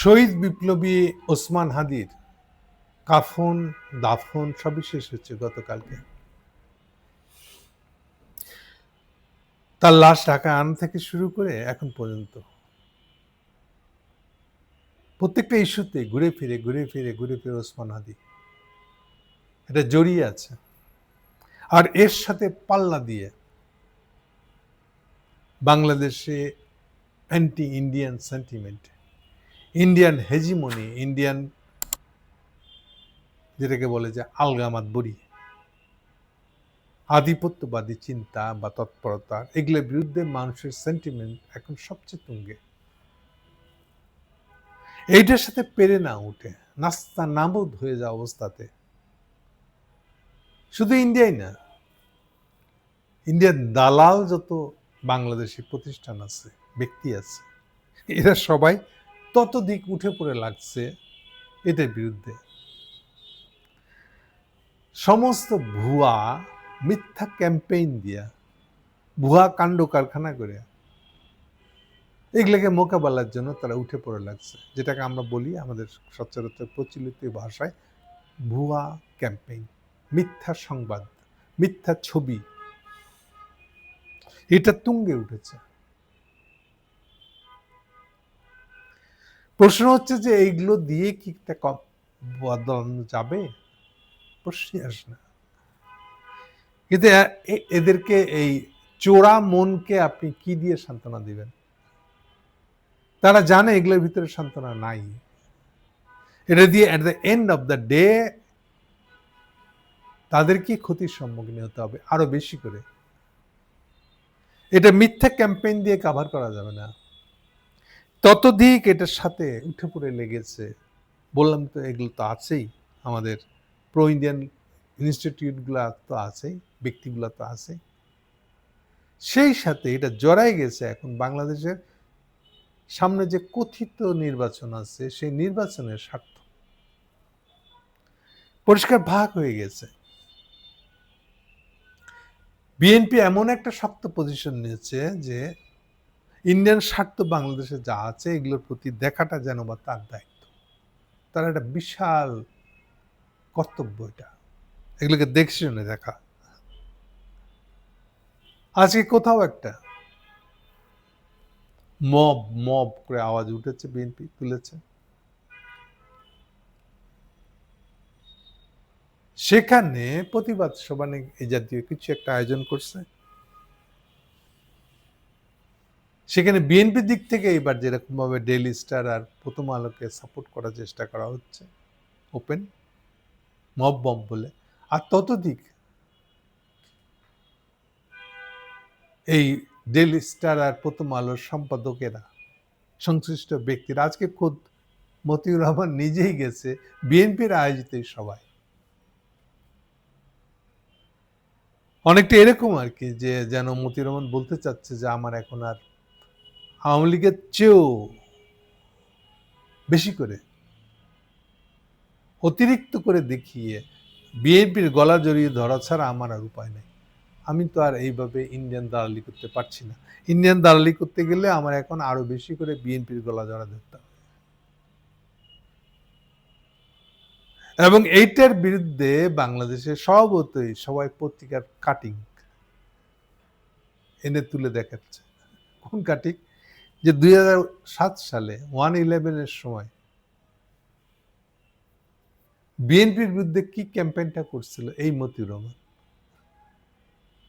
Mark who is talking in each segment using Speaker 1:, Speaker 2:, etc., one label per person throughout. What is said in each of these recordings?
Speaker 1: শহীদ বিপ্লবী ওসমান হাদির কাফন, দাফন সবই শেষ হচ্ছে গতকালকে। তার লাশ ঢাকা আনা থেকে শুরু করে এখন পর্যন্ত। প্রত্যেকটা ইস্যুতে ঘুরে ফিরে ঘুরে ফিরে ঘুরে ফিরে ওসমান হাদি। এটা জড়িয়ে আছে। আর এর সাথে পাল্লা দিয়ে বাংলাদেশে anti Indian sentiment Indian hegemony Indian যেটাকে বলে যে আলগামাত বড়ি। আধিপত্যবাদী চিন্তা বা তৎপরতা, এগুলোর বিরুদ্ধে মানুষের সেন্টিমেন্ট এখন সবচেয়ে তুঙ্গে। এইটার সাথে পেরে না উঠে, নাস্তা নাবুদ হয়ে যাওয়া অবস্থাতে। শুধু ইন্ডিয়াই না ইন্ডিয়ার দালাল যত বাংলাদেশি প্রতিষ্ঠান আছে, ব্যক্তি আছে, এরা সবাই তত দিক উঠে পড়ে লাগছে এটার বিরুদ্ধে? সমস্ত ভুয়া, মিথ্যা ক্যাম্পেইন দিয়া, ভুয়া কাণ্ড কারখানা করে এগুলোকে মোকাবেলার জন্য তারা উঠে পড়ে লাগছে। যেটাকে আমরা বলি আমাদের সচরাচর প্রচলিত ভাষায় ভুয়া ক্যাম্পেইন, মিথ্যা সংবাদ, মিথ্যা ছবি। এটা তুঙ্গে উঠেছে। প্রশ্ন হচ্ছে যে এইগুলো দিয়ে কি বদলানো যাবে? প্রশ্নই আসে না। কিন্তু এদেরকে এই চোরা মনকে আপনি কি দিয়ে সান্ত্বনা দিবেন? তারা জানে এগুলোর ভিতরে সান্ত্বনা নাই। এটা দিয়ে at the end of the day তাদেরকে ক্ষতির সম্মুখীন হতে হবে আরও বেশি করে। এটা মিথ্যা ক্যাম্পেইন দিয়ে কাভার করা যাবে না। ততধিক এটার সাথে উঠে পড়ে লেগেছে। বললাম তো এগুলো তো আছেই। আমাদের প্রো ইন্ডিয়ান ইনস্টিটিউটগুলো তো আছেই, ব্যক্তিগুলো তো আছেই। সেই সাথে এটা জড়াই গেছে এখন বাংলাদেশের সামনে যে কথিত নির্বাচন আছে, সেই নির্বাচনের স্বার্থ। পরিষ্কার ভাগ হয়ে গেছে। বিএনপি এমন একটা শক্ত পজিশন নিয়েছে যে ইন্ডিয়ান স্বার্থ বাংলাদেশে যা আছে, এগুলোর প্রতি দেখাটা যেন বা তার দায়িত্ব। তার একটা বিশাল কর্তব্য এটা। এগুলোকে দেখছে শুনে দেখা। আজকে কোথাও একটা মব মব করে আওয়াজ উঠেছে, বিএনপি তুলেছে। সেখানে প্রতিবাদ সভা এই জাতীয় কিছু একটা আয়োজন করছে। সেখানে বিএনপির দিক থেকে এবার যেরকম ভাবে ডেইলি স্টার আর প্রথম আলোকে সাপোর্ট করার চেষ্টা করা হচ্ছে ওপেন মব বম বলে। আর ততদিক এই ডেইলি স্টার আর প্রথম আলোর সম্পাদকেরা, সংশ্লিষ্ট ব্যক্তিরা, আজকে খোদ মতিউর রহমান নিজেই গেছে বিএনপির আয়োজিত সবাই অনেকটা এরকম আর কি যে যেন মতিউর রহমান বলতে চাচ্ছে যে আমার এখন আর আওয়ামী লীগের চেয়েও বেশি করে অতিরিক্ত করে দেখিয়ে বিএনপির গলা জড়িয়ে ধরা ছাড়া আমার আর উপায় নেই। আমি তো আর এইভাবে ইন্ডিয়ান দালালি করতে পারছি না। ইন্ডিয়ান দালালি করতে গেলে আমার এখন আরও বেশি করে বিএনপির গলা জড়া ধরতে হবে। এবং এইটার বিরুদ্ধে বাংলাদেশে স্বভাবতই সবাই পত্রিকার কাটিং এনে তুলে দেখাচ্ছে। কোন কাটিং যে দুই হাজার সাত সালে ওয়ান ইলেভেনের সময় বিএনপির বিরুদ্ধে কি ক্যাম্পেইনটা করছিল এই মতিউর রহমান?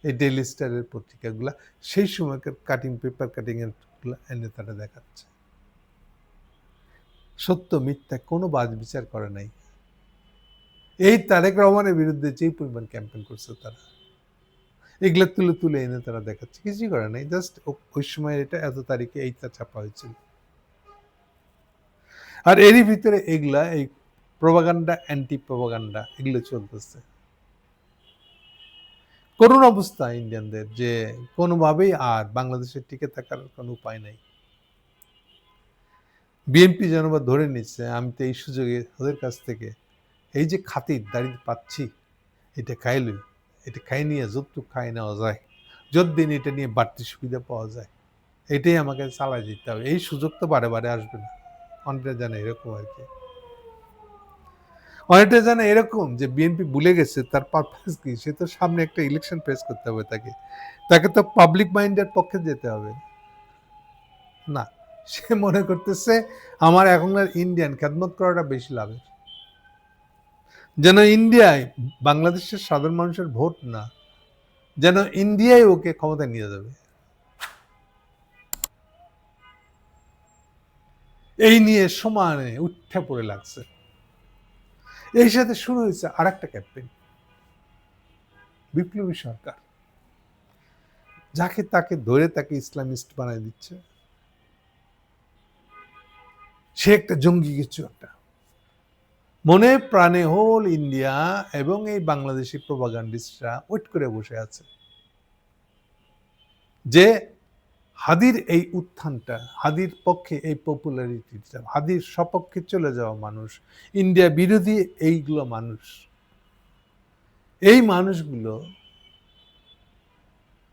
Speaker 1: এই ডেইলি স্টারের পত্রিকাগুলা, সেই সময়কার কাটিং পেপার কাটিং এর দেখাচ্ছে। সত্য, মিথ্যা, কোনো বাজ বিচার করে নাই। এই তারেক রহমানের বিরুদ্ধে যেই পরিমাণ ক্যাম্পেইন করছে তারা। এগুলা তুলে তুলে এনে তারা দেখাচ্ছে। কিছুই করে নাই। জাস্ট ওই সময় এটা এত তারিখে এইটা ছাপা হয়েছিল। আর এরই ভিতরে এগুলা, এই প্রভাগান্ডা অ্যান্টি প্রভাগান্ডা এগুলো চলতেছে। করুণ অবস্থা ইন্ডিয়ানদের যে কোনোভাবেই আর বাংলাদেশের টিকে থাকার কোনো উপায় নাই। বিএনপি যেন বা ধরে নিচ্ছে, আমি তো এই সুযোগে ওদের কাছ থেকে, এই যে খাতির দাঁড়িয়ে পাচ্ছি, এটা খাইলই এটা খাই নিয়ে, যতটুকু খাই নেওয়া যায়, যতদিন এটা নিয়ে বাড়তি সুবিধা পাওয়া যায়, এটাই আমাকে চালাই দিতে হবে। এই সুযোগ তো বারে বারে আসবে না। অনেকটা জানে এরকম আর কি। অনেকটা জানে এরকম যে বিএনপি ভুলে গেছে, তার পারপাস কি? সে তো সামনে একটা ইলেকশন ফেস করতে হবে তাকে। তাকে তো পাবলিক মাইন্ডের পক্ষে যেতে হবে। না, সে মনে করতেছে, আমার এখনকার ইন্ডিয়ান খেদমত করাটা বেশি লাভের। যেন ইন্ডিয়ায় বাংলাদেশের সাধারণ মানুষের ভোট না, যেন ইন্ডিয়ায় ওকে ক্ষমতায় নিয়ে যাবে। এই নিয়ে সমানে উঠে পড়ে লাগছে। এই সাথে শুরু হয়েছে আর একটা ক্যাম্পেইন। বিপ্লবী সরকার। যাকে তাকে ধরে তাকে ইসলামিস্ট বানায় দিচ্ছে। সে একটা জঙ্গি কিছু একটা। মনে প্রাণে হোল ইন্ডিয়া এবং এই বাংলাদেশি প্রভাগান্ডিস্টরা ওয়েট করে বসে আছে। যে হাদির এই উত্থানটা, হাদির পক্ষে এই পপুলারিটিটা হাদির সপক্ষে চলে যাওয়া মানুষ ইন্ডিয়া বিরোধী এইগুলো মানুষ, এই মানুষগুলো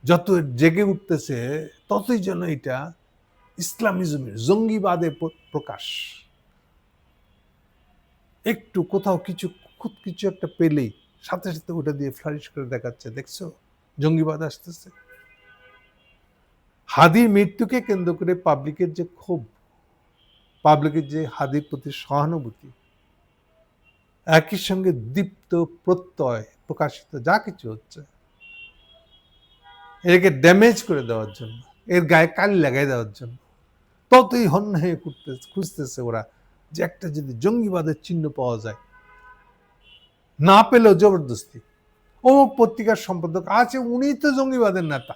Speaker 1: যত জেগে উঠতেছে ততই যেন এটা ইসলামিজমের জঙ্গিবাদের প্র- প্রকাশ। একটু কোথাও কিছু, খুব কিছু একটা পেলেই সাথে সাথে ওটা দিয়ে ফ্লারিশ করে দেখাচ্ছে, দেখছ? জঙ্গিবাদ আসতেছে। হাদির মৃত্যুকে কেন্দ্র করে পাবলিকের যে ক্ষোভ পাবলিকের যে হাদির প্রতি সহানুভূতি, একই সঙ্গে দীপ্ত প্রত্যয় প্রকাশিত যা কিছু হচ্ছে এটাকে ড্যামেজ করে দেওয়ার জন্য, এর গায়ে কালি লাগাই দেওয়ার জন্য, ততই হন্য হয়ে খুঁজতে খুঁজতেছে ওরা। যে একটা যদি জঙ্গিবাদের চিহ্ন পাওয়া যায়, না পেলেও জবরদস্তি। ও পত্রিকার সম্পাদক আছে, উনি তো জঙ্গিবাদের নেতা।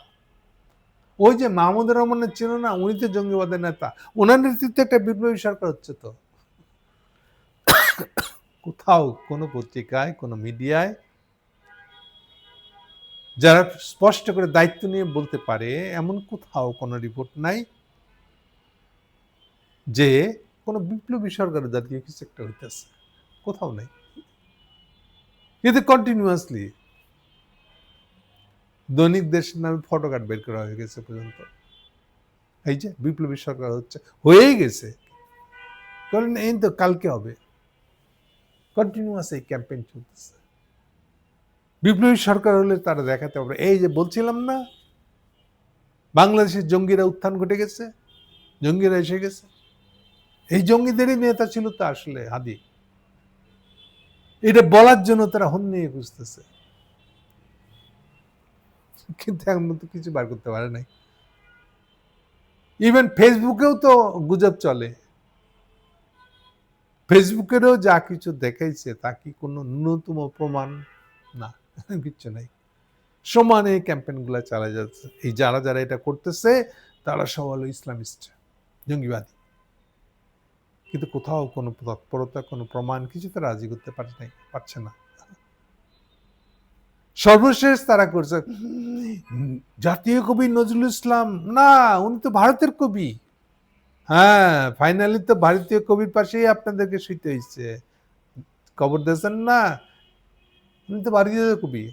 Speaker 1: ওই যে মাহমুদুর রহমানের ছিল না, উনি তো জঙ্গিবাদের নেতা। ওনার নেতৃত্বে একটা বিপ্লবী সরকার হচ্ছে তো। কোথাও কোনো পত্রিকায়, কোনো মিডিয়ায় যারা স্পষ্ট করে দায়িত্ব নিয়ে বলতে পারে, এমন কোথাও কোনো রিপোর্ট নাই যে কোনো বিপ্লবী সরকারের জাতীয় কিছু একটা হইতেছে? কোথাও নেই। কিন্তু কন্টিনিউয়াসলি দৈনিক দেশের নামে ফটো কার্ড বের করা হয়ে গেছে পর্যন্ত। এই যে বিপ্লবী সরকার হচ্ছে, হয়েই গেছে। কারণ এই তো কালকে হবে। কন্টিনিউয়াস এই ক্যাম্পেইন চলতেছে। বিপ্লবী সরকার হলে তারা দেখাতে পারবে এই যে বলছিলাম না, বাংলাদেশের জঙ্গিরা উত্থান ঘটে গেছে, জঙ্গিরা এসে গেছে। এই জঙ্গিদেরই নেতা ছিল তো আসলে হাদি। এটা বলার জন্য তারা হন নিয়ে খুঁজতেছে। কিন্তু এখন তো কিছু বার করতে পারে নাই। ইভেন ফেসবুকেও তো গুজব চলে। ফেসবুকেরও যা কিছু দেখাইছে, তা কি কোনো ন্যূনতম প্রমাণ? না, কিচ্ছু নাই। সমানে এই ক্যাম্পেইনগুলো চালা যাচ্ছে। এই যারা যারা এটা করতেছে, তারা সব হলো ইসলামিস্ট, জঙ্গিবাদী। কিন্তু কোথাও কোনো তৎপরতা, কোনো প্রমাণ কিছু তো রাজি করতে পারে নাই, পারছে না। সর্বশেষ তারা করছে, জাতীয় কবি নজরুল ইসলাম, না, উনি তো ভারতের কবি। হ্যাঁ ফাইনালি তো ভারতীয় কবির পাশেই আপনাদেরকে শুইতে হয়েছে খবর দিয়েছেন না, উনি তো ভারতীয় কবি।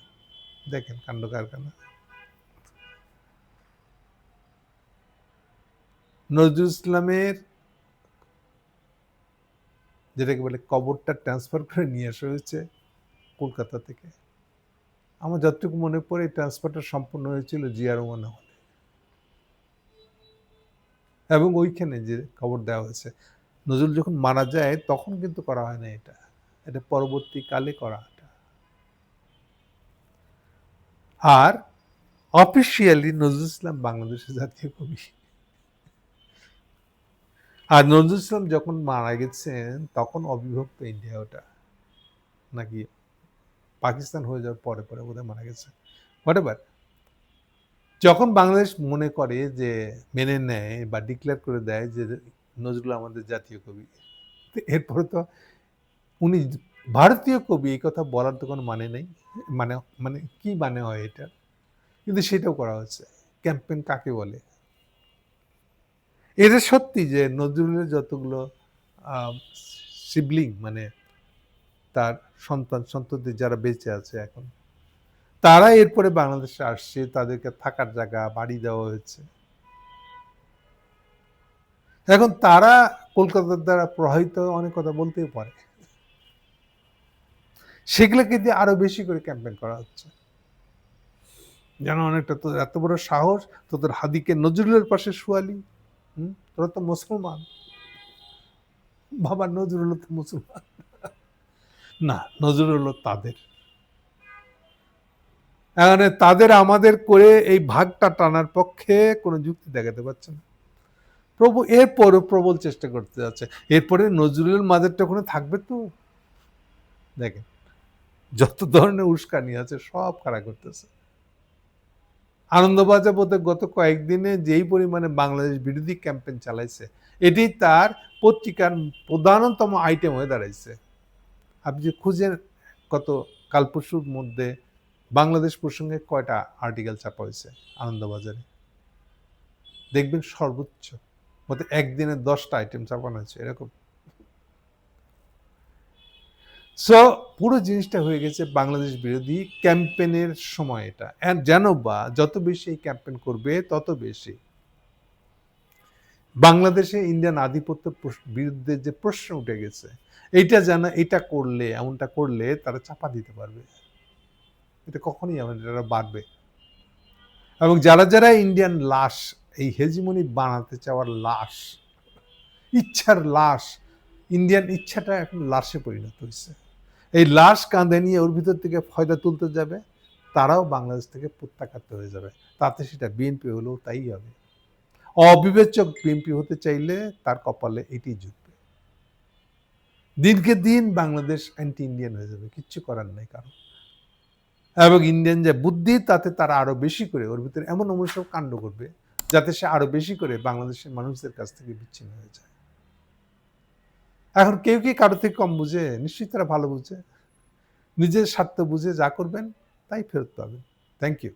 Speaker 1: দেখেন কাণ্ড কারখানা। নজরুল ইসলামের যেটাকে বলে কবরটা ট্রান্সফার করে নিয়ে আসা হয়েছে কলকাতা থেকে। আমার যতটুকু মনে পড়ে এই ট্রান্সফারটা সম্পূর্ণ হয়েছিল জিয়া রহমান হলে এবং ওইখানে যে খবর দেওয়া হয়েছে। নজরুল যখন মারা যায়, তখন কিন্তু করা হয় না এটা। এটা পরবর্তীকালে করা এটা। আর অফিসিয়ালি নজরুল ইসলাম বাংলাদেশের জাতীয় কবি। আর নজরুল ইসলাম যখন মারা গেছেন, তখন অবিভক্ত ইন্ডিয়া ওটা। নাকি পাকিস্তান হয়ে যাওয়ার পরে পরে বোধহয় মারা গেছে। হোয়াট এভার যখন বাংলাদেশ মনে করে যে, মেনে নেয় বা ডিক্লেয়ার করে দেয় যে, নজরুল আমাদের জাতীয় কবি, এরপরে তো উনি ভারতীয় কবি, এই কথা বলার তো কোনো মানে নেই। মানে মানে কি মানে হয় এটা? কিন্তু সেটাও করা হচ্ছে। ক্যাম্পেন কাকে বলে? এটা সত্যি যে নজরুলের যতগুলো সিবলিং মানে তার সন্তান, সন্ততি যারা বেঁচে আছে এখন, তারা এরপরে বাংলাদেশে আসছে, তাদেরকে থাকার জায়গা, বাড়ি দেওয়া হয়েছে। এখন তারা কলকাতার দ্বারা প্রভাবিত অনেক কথা বলতেই পারে। সেগুলোকে দিয়ে আরও বেশি করে ক্যাম্পেন করা হচ্ছে। যেন অনেকটা তোদের এত বড় সাহস, তোদের হাদিকে নজরুলের পাশে শুয়ালি। হুম? তোরা তো মুসলমান। বাবা নজরুল তো মুসলমান। না নজরুল তাদের। এখানে তাদের আমাদের করে এই ভাগটা টানার পক্ষে কোনো যুক্তি দেখাতে পারছে না। প্রভু, এরপরও প্রবল চেষ্টা করতে যাচ্ছে। এরপরে নজরুলের মাঝেরটা ওখানে থাকবে তো? দেখেন, যত ধরনের উস্কানি আছে, সব খাড়া করতেছে। আনন্দবাজার গত কয়েকদিনে যেই পরিমাণে বাংলাদেশ বিরোধী ক্যাম্পেইন চালাইছে, এটি তার পত্রিকার প্রধানতম আইটেম হয়ে দাঁড়াইছে। আপনি যে খুঁজেন, গত কাল পরশুর মধ্যে বাংলাদেশ প্রসঙ্গে কয়টা আর্টিকেল ছাপা হয়েছে আনন্দবাজারে? দেখবেন সর্বোচ্চ, মধ্যে একদিনে দশটা আইটেম ছাপানো হয়েছে, এরকম। সো পুরো জিনিসটা হয়ে গেছে বাংলাদেশ বিরোধী ক্যাম্পেনের সময় এটা। And যেন বা, যত বেশি এই ক্যাম্পেন করবে, তত বেশি। বাংলাদেশে ইন্ডিয়ান আধিপত্য বিরুদ্ধে যে প্রশ্ন উঠে গেছে, এইটা যেন এটা করলে, এমনটা করলে তারা চাপা দিতে পারবে। এটা কখনই এটা বাড়বে। এবং যারা যারা ইন্ডিয়ান লাশ, এই হেজিমনি বানাতে চাওয়ার লাশ, ইচ্ছার লাশ, ইন্ডিয়ান ইচ্ছাটা এখন লাশে পরিণত হয়েছে। এই লাশ কাঁধে নিয়ে ওর ভিতর থেকে ফয়দা তুলতে যাবে, তারাও বাংলাদেশ থেকে প্রত্যাখ্যাত হয়ে যাবে। তাতে সেটা বিএনপি হলেও তাই হবে। অবিবেচক বিএনপি হতে চাইলে তার কপালে এটি জুটবে। দিনকে দিন বাংলাদেশ অ্যান্টি ইন্ডিয়ান হয়ে যাবে, কিচ্ছু করার নাই কারণ এবং ইন্ডিয়ান যে বুদ্ধি, তাতে তারা আরও বেশি করে ওর ভিতরে এমন সব কাণ্ড করবে, যাতে সে আরও বেশি করে বাংলাদেশের মানুষদের কাছ থেকে বিচ্ছিন্ন হয়ে যায়। এখন কেউ কি কারও থেকে কম বুঝে? নিশ্চিত তারা ভালো বুঝে। নিজের স্বার্থ বুঝে যা করবেন, তাই ফেরত পাবেন। Thank you